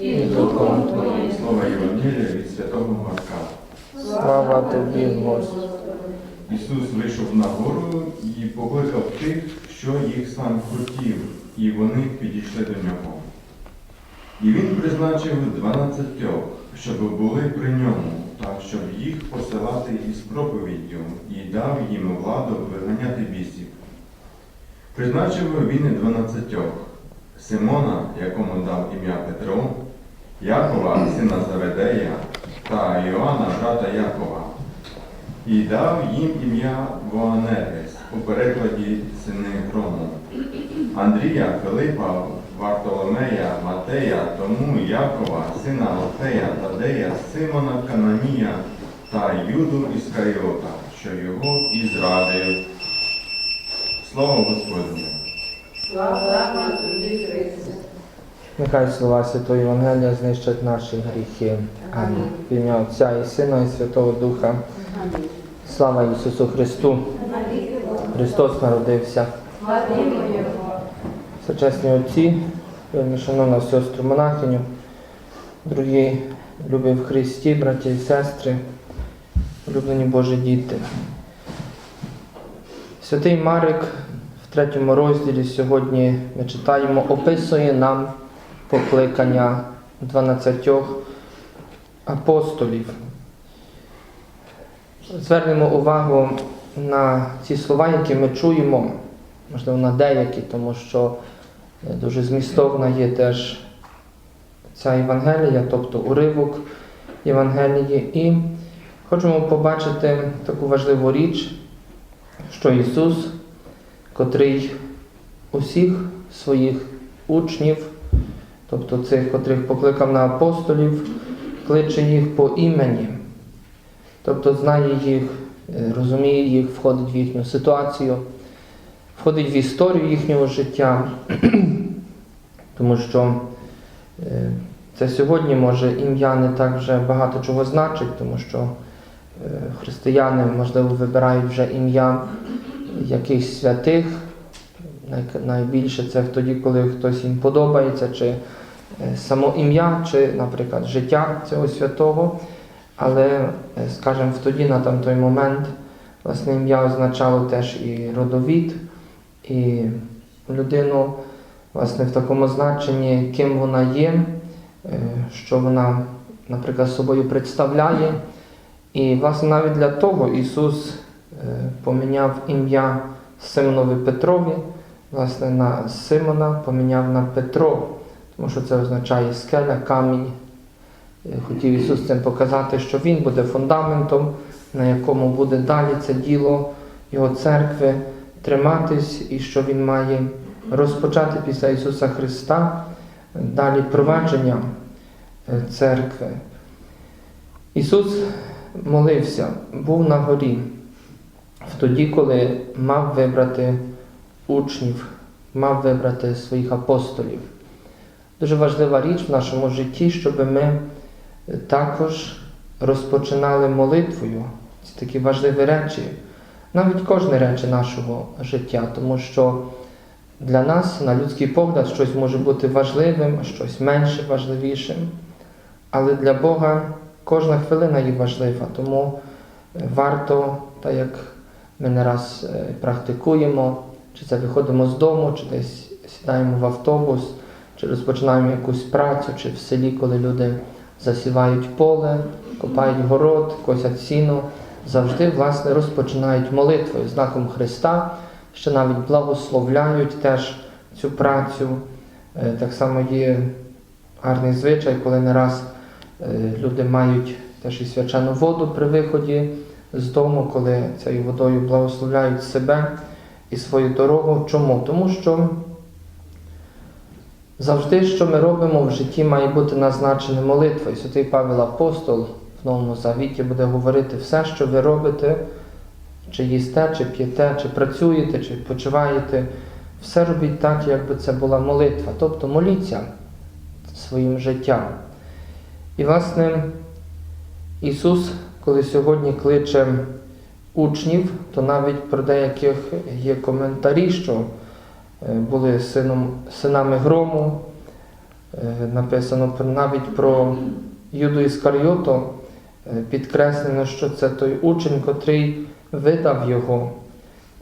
і Духом Твоїм. Слова Євангелія від Святого Марка. Слава Тобі, Господи. Ісус вийшов на гору і покликав тих, що їх сам хотів, і вони підійшли до нього. І він призначив дванадцятьох, щоб були при ньому, так щоб їх посилати із проповіддю, і дав їм владу виганяти бісів. Призначив він і дванадцятьох Симона, якому дав ім'я Петро, Якова, сина Заведея, та Йоанна, брата Якова, і дав їм ім'я Воанерес, у перекладі сини Грому, Андрія, Филипа, Вартоломея, Матея, тому Якова, сина Алфея, Тадея, Симона Кананія та Юду Іскаріота, що його і зрадив. Слово Господнє. Слава тобі, Христе. Нехай слова Святого Євангелія знищать наші гріхи. Амінь. В ім'я Отця і Сина і Святого Духа. Слава Ісусу Христу! Христос народився. Сучасні отці, шановна сестру монахиню, дорогі любі в Христі, браті і сестри, улюблені Божі діти. Святий Марик в третьому розділі сьогодні ми читаємо, описує нам покликання 12 апостолів. Звернемо увагу на ці слова, які ми чуємо, можливо, на деякі, тому що дуже змістовна є теж ця Євангелія, тобто уривок Євангелії. І хочемо побачити таку важливу річ, що Ісус, котрий усіх своїх учнів, тобто цих, котрих покликав на апостолів, кличе їх по імені. Тобто знає їх, е, розуміє їх, входить в їхню ситуацію, входить в історію їхнього життя, тому що е, це сьогодні може ім'я не так вже багато чого значить, тому що е, християни, можливо, вибирають вже ім'я якихось святих. Най- Найбільше це тоді, коли хтось їм подобається, чи е, само ім'я, чи, наприклад, життя цього святого. Але, е, скажімо, в тоді, на той момент, власне, ім'я означало теж і родовід, і людину, власне, в такому значенні, ким вона є, е, що вона, наприклад, собою представляє. І, власне, навіть для того Ісус поміняв ім'я Симонові Петрові, власне, на Симона поміняв на Петро, тому що це означає скеля, камінь. Хотів Ісус цим показати, що Він буде фундаментом, на якому буде далі це діло Його церкви триматись, і що Він має розпочати після Ісуса Христа далі провадження е, церкви. Ісус молився, був на горі, в тоді, коли мав вибрати учнів, мав вибрати своїх апостолів. Дуже важлива річ в нашому житті, щоб ми також розпочинали молитвою. Це такі важливі речі, навіть кожне речі нашого життя, тому що для нас, на людський погляд, щось може бути важливим, щось менше важливішим. Але для Бога кожна хвилина є важлива, тому е, варто, так як ми не раз е, практикуємо, чи це виходимо з дому, чи десь сідаємо в автобус, чи розпочинаємо якусь працю, чи в селі, коли люди засівають поле, копають город, косять сіно, завжди власне розпочинають молитвою, знаком Христа, що навіть благословляють теж цю працю. Е, Так само є гарний звичай, коли не раз е, люди мають теж і свячену воду при виході з дому, коли цією водою благословляють себе і свою дорогу. Чому? Тому що Завжди, що ми робимо в житті, має бути назначене молитвою. Святий Павел Апостол в Новому Завіті буде говорити все, що ви робите, чи їсте, чи п'єте, чи працюєте, чи відпочиваєте, все робіть так, якби це була молитва. Тобто моліться своїм життям. І, власне, Ісус, коли сьогодні кличе учнів, то навіть про деяких є коментарі, що е, були сином, синами грому, е, написано навіть про Юду Іскаріоту, е, підкреслено, що це той учень, котрий видав його.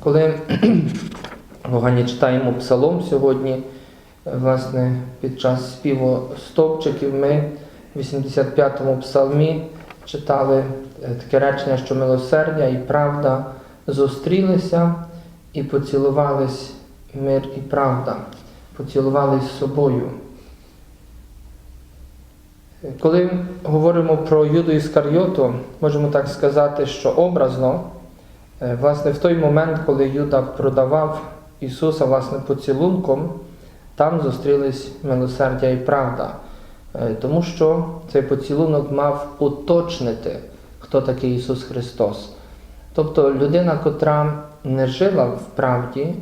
Коли в читаємо псалом сьогодні, власне, під час співу стовпчиків ми в 85-му псалмі читали е, таке речення, що милосердя і правда зустрілися і поцілувались мир і правда, поцілувались собою. Коли говоримо про Юду Іскаріоту, можемо так сказати, що образно, е, власне, в той момент, коли Юда продавав Ісуса власне, поцілунком, там зустрілись милосердя і правда. Е, Тому що цей поцілунок мав уточнити, хто такий Ісус Христос. Тобто людина, котра не жила в правді,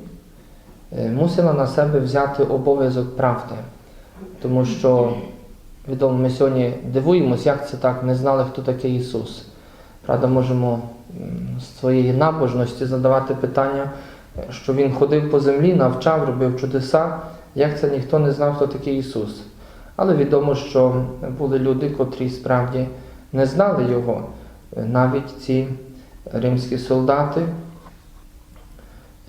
е, мусила на себе взяти обов'язок правди. Тому що, відомо, ми сьогодні дивуємося, як це так, не знали, хто такий Ісус. Правда, можемо з своєї набожності задавати питання, що Він ходив по землі, навчав, робив чудеса, як це ніхто не знав, хто такий Ісус. Але відомо, що були люди, котрі справді не знали Його. Навіть ці римські солдати,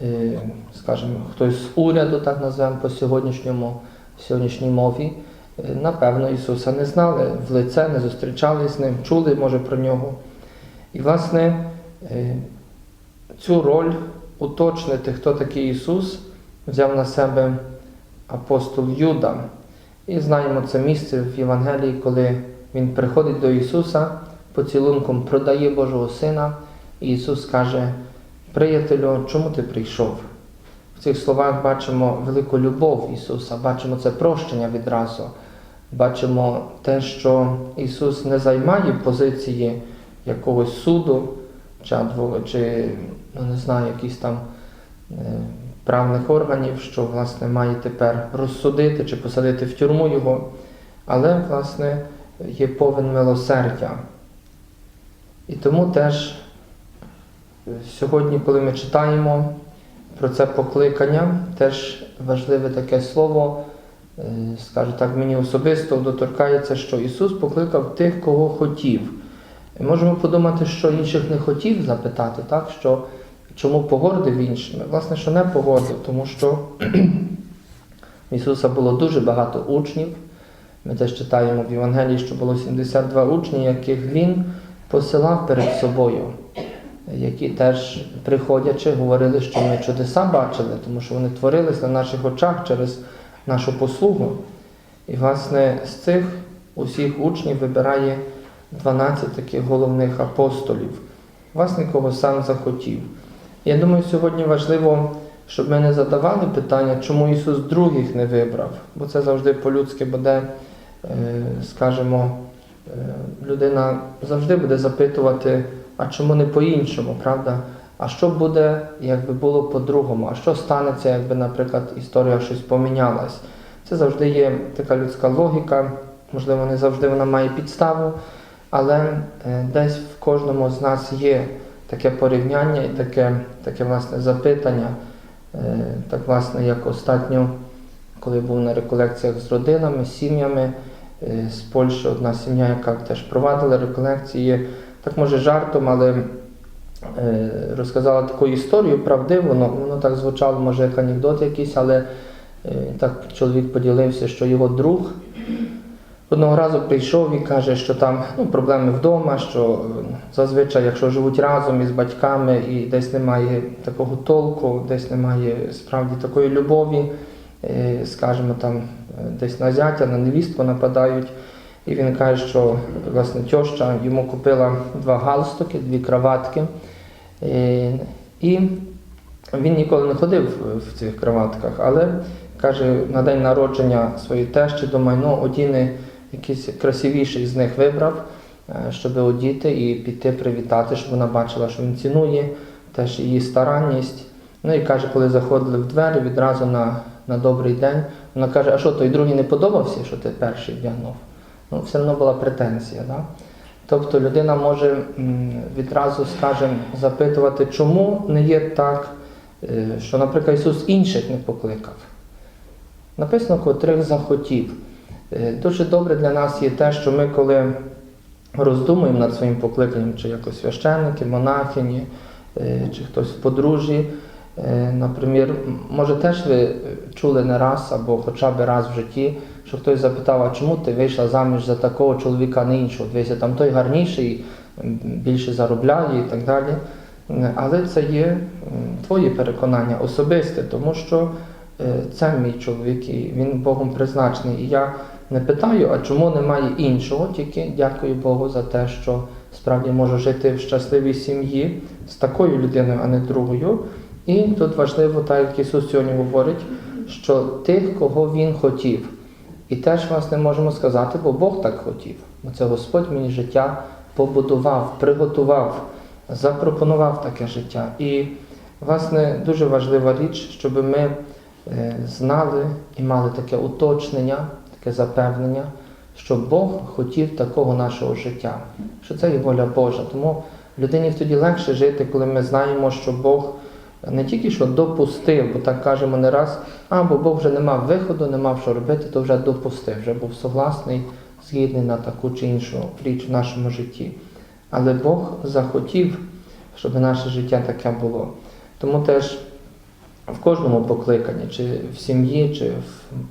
е, скажімо, хтось з уряду, так називаємо по сьогоднішньому, сьогоднішній мові, е, напевно, Ісуса не знали, в лице не зустрічались з ним, чули, може, про нього. І, власне, е, цю роль уточнити, хто такий Ісус, взяв на себе апостол Юда. І знаємо це місце в Євангелії, коли він приходить до Ісуса, поцілунком продає Божого Сина, і Ісус каже, приятелю, чому ти прийшов? В цих словах бачимо велику любов Ісуса, бачимо це прощення відразу. Бачимо те, що Ісус не займає позиції якогось суду, чи, ну, не знаю, якісь там е, правних органів, що власне має тепер розсудити чи посадити в тюрму його, але власне є повен милосердя. І тому теж е, сьогодні, коли ми читаємо про це покликання, теж важливе таке слово, е, скажу так, мені особисто доторкається, що Ісус покликав тих, кого хотів. Можемо подумати, що інших не хотів запитати, так? що чому погордив іншими? Власне, що не погордив, тому що в Ісуса було дуже багато учнів. Ми теж читаємо в Євангелії, що було 72 учні, яких Він посилав перед собою, які теж, приходячи, говорили, що ми чудеса бачили, тому що вони творились на наших очах через нашу послугу. І, власне, з цих усіх учнів вибирає 12 таких головних апостолів, власне, кого сам захотів. Я думаю, сьогодні важливо, щоб ми не задавали питання, чому Ісус других не вибрав, бо це завжди по-людськи буде, е, скажімо, е, людина завжди буде запитувати, а чому не по-іншому, правда? А що буде, якби було по-другому? А що станеться, якби, наприклад, історія щось помінялась? Це завжди є така людська логіка, можливо, не завжди вона має підставу, але е, десь в кожному з нас є таке порівняння і таке, таке власне запитання. Е, Так, власне, як остатньо, коли був на реколекціях з родинами, сім'ями е, з Польщі, одна сім'я, яка теж провадила реколекції, так може жартом, але е, розказала таку історію правдиву, воно, воно так звучало, може як анекдот якийсь, але так чоловік поділився, що його друг Одного разу прийшов і каже, що там ну, проблеми вдома, що е, зазвичай, якщо живуть разом із батьками і десь немає такого толку, десь немає справді такої любові, е, скажімо, там е, десь на зятя, на невістку нападають. І він каже, що власне тьоща йому купила два галстуки, дві краватки. І він ніколи не ходив в цих краватках, але каже, на день народження своєї тещі, думаю, ну одіни якийсь красивіший з них вибрав, е, щоб одіти і піти привітати, щоб вона бачила, що він цінує теж її старанність. Ну і каже, коли заходили в двері відразу на, на добрий день, вона каже, а що той другий не подобався, що ти перший вдягнув? Ну, все одно була претензія. Да? Тобто людина може відразу, скажімо, запитувати, чому не є так, е, що, наприклад, Ісус інших не покликав. Написано, котрих захотів. Е, Дуже добре для нас є те, що ми, коли роздумуємо над своїм покликанням, чи якось священники, монахині, е, чи хтось в подружжі, е, наприклад, може теж ви чули не раз або хоча б раз в житті, що хтось запитав, а чому ти вийшла заміж за такого чоловіка, а не іншого? Дивися, там той гарніший, більше заробляє і так далі. Але це є м, твоє переконання особисте, тому що це мій чоловік, і він Богом призначений. І я не питаю, а чому немає іншого, тільки дякую Богу за те, що справді можу жити в щасливій сім'ї з такою людиною, а не другою. І тут важливо, так як Ісус сьогодні говорить, що тих, кого Він хотів. І теж власне можемо сказати, бо Бог так хотів. Бо це Господь мені життя побудував, приготував, запропонував таке життя. І, власне, дуже важлива річ, щоб ми е, знали і мали таке уточнення, таке запевнення, що Бог хотів такого нашого життя, що це є воля Божа. Тому людині тоді легше жити, коли ми знаємо, що Бог не тільки що допустив, бо так кажемо не раз, а бо Бог вже не мав виходу, не мав що робити, то вже допустив, вже був согласний, згідний на таку чи іншу річ в нашому житті. Але Бог захотів, щоб наше життя таке було. Тому теж в кожному покликанні, чи в сім'ї, чи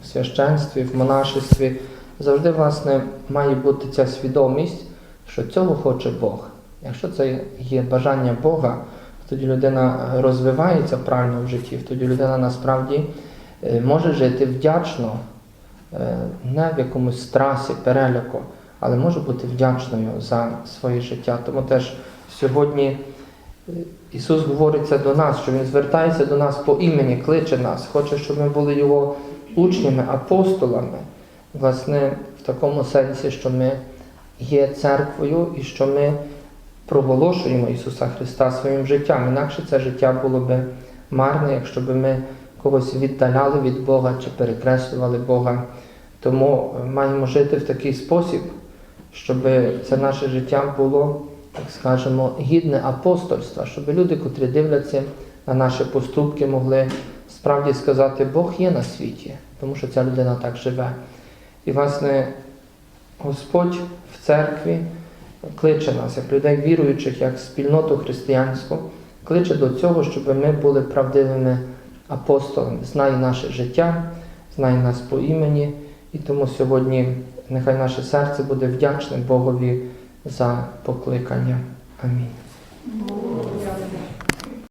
в священстві, в монашестві, завжди власне має бути ця свідомість, що цього хоче Бог. Якщо це є бажання Бога, тоді людина розвивається правильно в житті, тоді людина насправді е, може жити вдячно, е, не в якомусь страсі, переляку, але може бути вдячною за своє життя. Тому теж сьогодні Ісус говорить це до нас, що Він звертається до нас по імені, кличе нас, хоче, щоб ми були Його учнями, апостолами. Власне, в такому сенсі, що ми є церквою і що ми проголошуємо Ісуса Христа своїм життям. Інакше це життя було би марне, якщо б ми когось віддаляли від Бога чи перекреслювали Бога. Тому маємо жити в такий спосіб, щоб це наше життя було, так скажемо, гідне апостольства, щоб люди, котрі дивляться на наші поступки, могли справді сказати, Бог є на світі, тому що ця людина так живе. І, власне, Господь в церкві кличе нас, як людей віруючих, як спільноту християнську, кличе до цього, щоб ми були правдивими апостолами, знає наше життя, знає нас по імені, і тому сьогодні нехай наше серце буде вдячним Богові за покликання. Амінь.